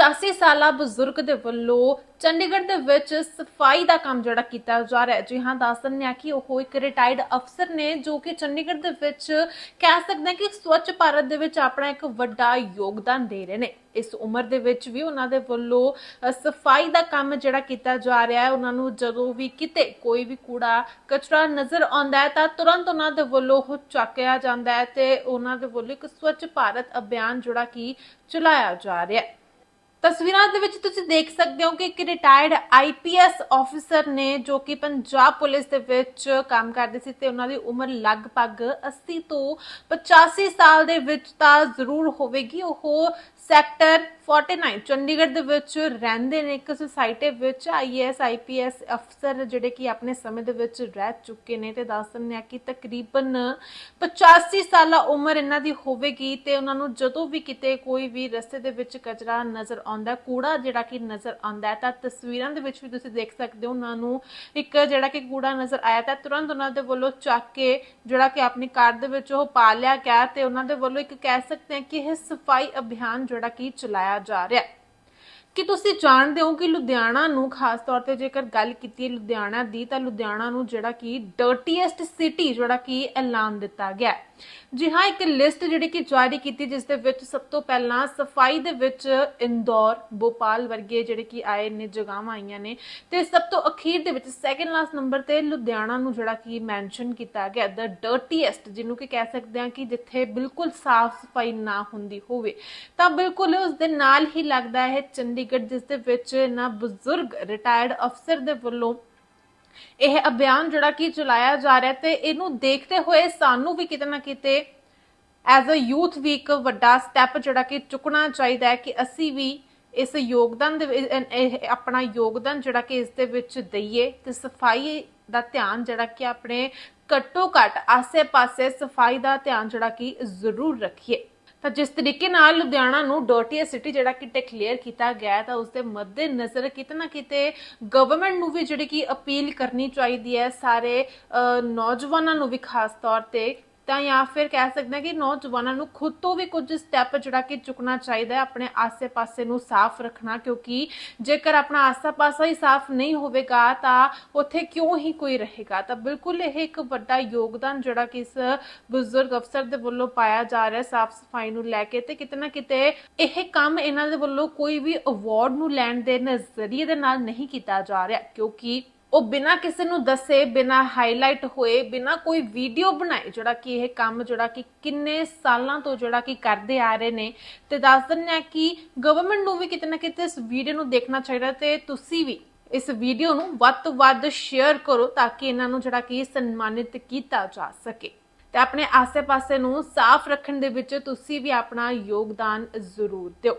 85 ਸਾਲਾ ਬਜ਼ੁਰਗ ਦੇ ਵੱਲੋਂ ਚੰਡੀਗੜ੍ਹ ਦੇ ਵਿੱਚ ਸਫ਼ਾਈ ਦਾ ਕੰਮ ਜਿਹੜਾ ਕੀਤਾ ਜਾ ਰਿਹਾ ਹੈ। ਜੀ ਹਾਂ, ਦੱਸ ਦਿੰਦੇ ਹਾਂ ਕਿ ਉਹ ਇੱਕ ਰਿਟਾਇਰਡ ਅਫਸਰ ਨੇ, ਜੋ ਕਿ ਚੰਡੀਗੜ੍ਹ ਦੇ ਵਿੱਚ ਕਹਿ ਸਕਦੇ ਹਾਂ ਕਿ ਸਵੱਛ ਭਾਰਤ ਦੇ ਵਿੱਚ ਆਪਣਾ ਇੱਕ ਵੱਡਾ ਯੋਗਦਾਨ ਦੇ ਰਹੇ ਨੇ। ਇਸ ਉਮਰ ਦੇ ਵਿੱਚ ਵੀ ਉਹਨਾਂ ਦੇ ਵੱਲੋਂ ਸਫ਼ਾਈ ਦਾ ਕੰਮ ਜਿਹੜਾ ਕੀਤਾ ਜਾ ਰਿਹਾ ਹੈ। ਉਹਨਾਂ ਨੂੰ ਜਦੋਂ ਵੀ ਕਿਤੇ ਕੋਈ ਵੀ ਕੂੜਾ, ਕਚਰਾ ਨਜ਼ਰ ਆਉਂਦਾ ਹੈ ਤਾਂ ਤੁਰੰਤ ਉਹਨਾਂ ਦੇ ਵੱਲੋਂ ਉਹ ਚੱਕਿਆ ਜਾਂਦਾ ਹੈ ਤੇ ਉਹਨਾਂ ਦੇ ਵੱਲੋਂ ਇੱਕ ਸਵੱਛ ਭਾਰਤ ਅਭਿਆਨ ਜਿਹੜਾ ਕਿ ਚਲਾਇਆ ਜਾ ਰਿਹਾ ਹੈ। ਤਸਵੀਰਾਂ ਦੇ ਵਿੱਚ ਤੁਸੀਂ ਦੇਖ ਸਕਦੇ ਹੋ ਕਿ ਇੱਕ ਰਿਟਾਇਰਡ ਆਈਪੀਐਸ ਆਫੀਸਰ ਨੇ ਜੋ ਕਿ ਪੰਜਾਬ ਪੁਲਿਸ ਦੇ ਵਿੱਚ ਕੰਮ ਕਰਦੇ ਸੀ ਤੇ ਉਹਨਾਂ ਦੀ ਉਮਰ ਲਗਭਗ 80 ਤੋਂ 85 ਸਾਲ ਦੇ ਵਿੱਚ ਤਾਂ ਜ਼ਰੂਰ ਹੋਵੇਗੀ। ਉਹ ਸੈਕਟਰ 49 ਚੰਡੀਗੜ੍ਹ ਦੇ ਵਿੱਚ ਰਹਿੰਦੇ ਨੇ ਇੱਕ ਸੁਸਾਇਟੀ ਵਿੱਚ ਆਈਐਸ ਆਈਪੀਐਸ ਅਫਸਰ ਜਿਹੜੇ ਕਿ ਆਪਣੇ ਸਮੇਂ ਦੇ ਵਿੱਚ ਰਹਿ ਚੁੱਕੇ ਨੇ ਤੇ ਦੱਸ ਦਿੰਦੇ ਆ ਕਿ ਤਕਰੀਬਨ 85 ਸਾਲਾ ਉਮਰ ਇਹਨਾਂ ਦੀ ਹੋਵੇਗੀ ਤੇ ਉਹਨਾਂ ਨੂੰ ਜਦੋਂ ਵੀ ਕਿਤੇ ਕੋਈ ਵੀ ਰਸਤੇ ਦੇ ਵਿੱਚ ਕਚਰਾ ਨਜ਼ਰ ਆਉਂਦਾ, ਕੂੜਾ ਜਿਹੜਾ ਕਿ ਨਜ਼ਰ ਆਉਂਦਾ ਤਾਂ ਤਸਵੀਰਾਂ ਦੇ ਵਿੱਚ ਵੀ ਤੁਸੀਂ ਦੇਖ ਸਕਦੇ ਹੋ ਉਹਨਾਂ ਨੂੰ ਇੱਕ ਜਿਹੜਾ ਕਿ ਕੂੜਾ ਨਜ਼ਰ ਆਇਆ ਤਾਂ ਤੁਰੰਤ ਉਹਨਾਂ ਦੇ ਵੱਲੋਂ ਚੱਕ ਕੇ ਜਿਹੜਾ ਕਿ ਆਪਣੀ ਕਾਰ ਦੇ ਵਿੱਚ ਉਹ ਪਾ ਲਿਆ ਗਿਆ ਤੇ ਉਹਨਾਂ ਦੇ ਵੱਲੋਂ ਇੱਕ ਕਹਿ ਸਕਦੇ ਹਾਂ ਕਿ ਇਹ ਸਫ਼ਾਈ ਅਭਿਆਨ ਜਿਹੜਾ ਕਿ ਚਲਾਇਆ ਜਾ ਰਿਹਾ ਹੈ ਕਿ ਤੁਸੀਂ ਜਾਣਦੇ ਹੋ ਕਿ ਲੁਧਿਆਣਾ ਨੂੰ ਖਾਸ ਤੌਰ ਤੇ ਜੇਕਰ ਗੱਲ ਕੀਤੀ ਹੈ ਲੁਧਿਆਣਾ ਦੀ, ਤਾਂ ਲੁਧਿਆਣਾ ਨੂੰ ਜਿਹੜਾ ਕਿ ਡਰਟੀਐਸਟ ਸਿਟੀ ਜਿਹੜਾ ਕਿ ਐਲਾਨ ਦਿੱਤਾ ਗਿਆ ਜੀ ਹਾਂ, ਇੱਕ ਲਿਸਟ ਜਿਹੜੀ ਕਿ ਜਾਰੀ ਕੀਤੀ, ਜਿਸ ਦੇ ਵਿੱਚ ਸਭ ਤੋਂ ਪਹਿਲਾਂ ਸਫ਼ਾਈ ਦੇ ਵਿੱਚ ਇੰਦੌਰ, ਭੋਪਾਲ ਵਰਗੇ ਜਿਹੜੇ ਕਿ ਆਏ ਨੇ, ਜਗ੍ਹਾਵਾਂ ਆਈਆਂ ਨੇ, ਤੇ ਸਭ ਤੋਂ ਅਖੀਰ ਦੇ ਵਿੱਚ ਸੈਕੰਡ ਲਾਸਟ ਨੰਬਰ ਤੇ ਲੁਧਿਆਣਾ ਨੂੰ ਜਿਹੜਾ ਕਿ ਮੈਂਸ਼ਨ ਕੀਤਾ ਗਿਆ ਦ ਡਰਟੀਐਸਟ ਜਿਹਨੂੰ ਕਿ ਕਹਿ ਸਕਦੇ ਹਾਂ ਕਿ ਜਿੱਥੇ ਬਿਲਕੁਲ ਸਾਫ਼ ਸਫ਼ਾਈ ਨਾ ਹੁੰਦੀ ਹੋਵੇ। ਤਾਂ ਬਿਲਕੁਲ ਉਸ ਦੇ ਨਾਲ ਹੀ ਲੱਗਦਾ ਹੈ ਚੰਡੀ ਚੰਡੀਗੜ੍ਹ, ਜਿਸ ਦੇ ਵਿੱਚ ਨਾ ਬਜ਼ੁਰਗ ਰਿਟਾਇਰਡ ਅਫਸਰ ਦੇ ਵੱਲੋਂ ਇਹ ਅਭਿਆਨ ਜਿਹੜਾ ਕਿ ਚਲਾਇਆ ਜਾ ਰਿਹਾ ਤੇ ਇਹਨੂੰ ਦੇਖਦੇ ਹੋਏ ਸਾਨੂੰ ਵੀ ਕਿਤੇ ਨਾ ਕਿਤੇ ਐਜ਼ ਅ ਯੂਥ ਵੀ ਇੱਕ ਵੱਡਾ ਸਟੈਪ ਜਿਹੜਾ ਕਿ ਚੁੱਕਣਾ ਚਾਹੀਦਾ ਹੈ ਕਿ ਅਸੀਂ ਵੀ ਇਸ ਯੋਗਦਾਨ ਦੇ ਆਪਣਾ ਯੋਗਦਾਨ ਜਿਹੜਾ ਕਿ ਇਸ ਦੇ ਵਿੱਚ ਦਈਏ ਤੇ ਸਫ਼ਾਈ ਦਾ ਧਿਆਨ ਜਿਹੜਾ ਕਿ ਆਪਣੇ ਘੱਟੋ ਘੱਟ ਆਸੇ-ਪਾਸੇ ਸਫ਼ਾਈ ਦਾ ਧਿਆਨ ਜਿਹੜਾ ਕਿ ਜ਼ਰੂਰ ਰੱਖੀਏ। ਤਾਂ ਜਿਸ ਤਰੀਕੇ ਨਾਲ ਲੁਧਿਆਣਾ ਨੂੰ ਡਰਟੀਆ ਸਿਟੀ ਜਿਹੜਾ ਕਿ ਡਿਕਲੇਅਰ ਕੀਤਾ ਗਿਆ ਹੈ ਤਾਂ ਉਸ ਦੇ ਮੱਦੇ ਨਜ਼ਰ ਕਿਤੇ ਨਾ ਕਿਤੇ ਗਵਰਨਮੈਂਟ ਨੂੰ ਵੀ ਜਿਹੜੀ ਕਿ ਅਪੀਲ ਕਰਨੀ ਚਾਹੀਦੀ ਹੈ ਸਾਰੇ ਅਹ, ਨੌਜਵਾਨਾਂ ਨੂੰ ਵੀ ਖਾਸ ਤੌਰ ਤੇ ਤਾਂ ਜਾਂ ਫਿਰ ਕਹਿ ਸਕਦੇ ਹਾਂ ਕਿ ਨੌਜਵਾਨਾਂ ਨੂੰ ਖੁਦ ਤੋਂ ਵੀ ਕੁਝ ਸਟੈਪ ਜਿਹੜਾ ਕਿ ਚੁੱਕਣਾ ਚਾਹੀਦਾ ਹੈ, ਆਪਣੇ ਆਸੇ-ਪਾਸੇ ਨੂੰ ਸਾਫ਼ ਰੱਖਣਾ, ਕਿਉਂਕਿ ਜੇਕਰ ਆਪਣਾ ਆਸਾ-ਪਾਸਾ ਹੀ ਸਾਫ਼ ਨਹੀਂ ਹੋਵੇਗਾ, ਤਾਂ ਉੱਥੇ ਕਿਉਂ ਹੀ ਕੋਈ ਰਹੇਗਾ? ਤਾਂ ਬਿਲਕੁਲ ਇਹ ਇੱਕ ਵੱਡਾ ਯੋਗਦਾਨ ਜਿਹੜਾ ਕਿ ਇਸ ਬਜ਼ੁਰਗ ਅਫਸਰ ਦੇ ਵੱਲੋਂ ਪਾਇਆ ਜਾ ਰਿਹਾ ਸਾਫ਼ ਸਫ਼ਾਈ ਨੂੰ ਲੈ ਕੇ ਤੇ ਕਿਤੇ ਨਾ ਕਿਤੇ ਇਹ ਕੰਮ ਇਹਨਾਂ ਦੇ ਵੱਲੋਂ ਕੋਈ ਵੀ ਅਵਾਰਡ ਨੂੰ ਲੈਣ ਦੇ ਨਜ਼ਰੀਏ ਦੇ ਨਾਲ ਨਹੀਂ ਕੀਤਾ ਜਾ ਰਿਹਾ, ਕਿਉਂਕਿ ਉਹ ਬਿਨਾ ਕਿਸੇ ਨੂੰ ਦੱਸੇ, ਬਿਨਾ ਹਾਈਲਾਈਟ ਹੋਏ, ਬਿਨਾ ਕੋਈ ਵੀਡੀਓ ਬਣਾਏ, ਜਿਹੜਾ ਕਿ ਇਹ ਕੰਮ ਜਿਹੜਾ ਕਿ ਕਿੰਨੇ ਸਾਲਾਂ ਤੋਂ ਜਿਹੜਾ ਕਿ ਕਰਦੇ ਆ ਰਹੇ ਨੇ। ਤੇ ਦੱਸ ਦਿੰਦੇ ਆ ਕਿ ਗਵਰਨਮੈਂਟ ਨੂੰ ਵੀ ਕਿਤੇ ਨਾ ਕਿਤੇ ਇਸ ਵੀਡੀਓ ਨੂੰ ਦੇਖਣਾ ਚਾਹੀਦਾ ਤੇ ਤੁਸੀਂ ਵੀ ਇਸ ਵੀਡੀਓ ਨੂੰ ਵੱਧ ਤੋਂ ਵੱਧ ਸ਼ੇਅਰ ਕਰੋ ਤਾਂ ਕਿ ਇਹਨਾਂ ਨੂੰ ਜਿਹੜਾ ਕਿ ਸਨਮਾਨਿਤ ਕੀਤਾ ਜਾ ਸਕੇ। ਤੇ ਆਪਣੇ ਆਸੇ-ਪਾਸੇ ਨੂੰ ਸਾਫ਼ ਰੱਖਣ ਦੇ ਵਿੱਚ ਤੁਸੀਂ ਵੀ ਆਪਣਾ ਯੋਗਦਾਨ ਜ਼ਰੂਰ ਦਿਓ।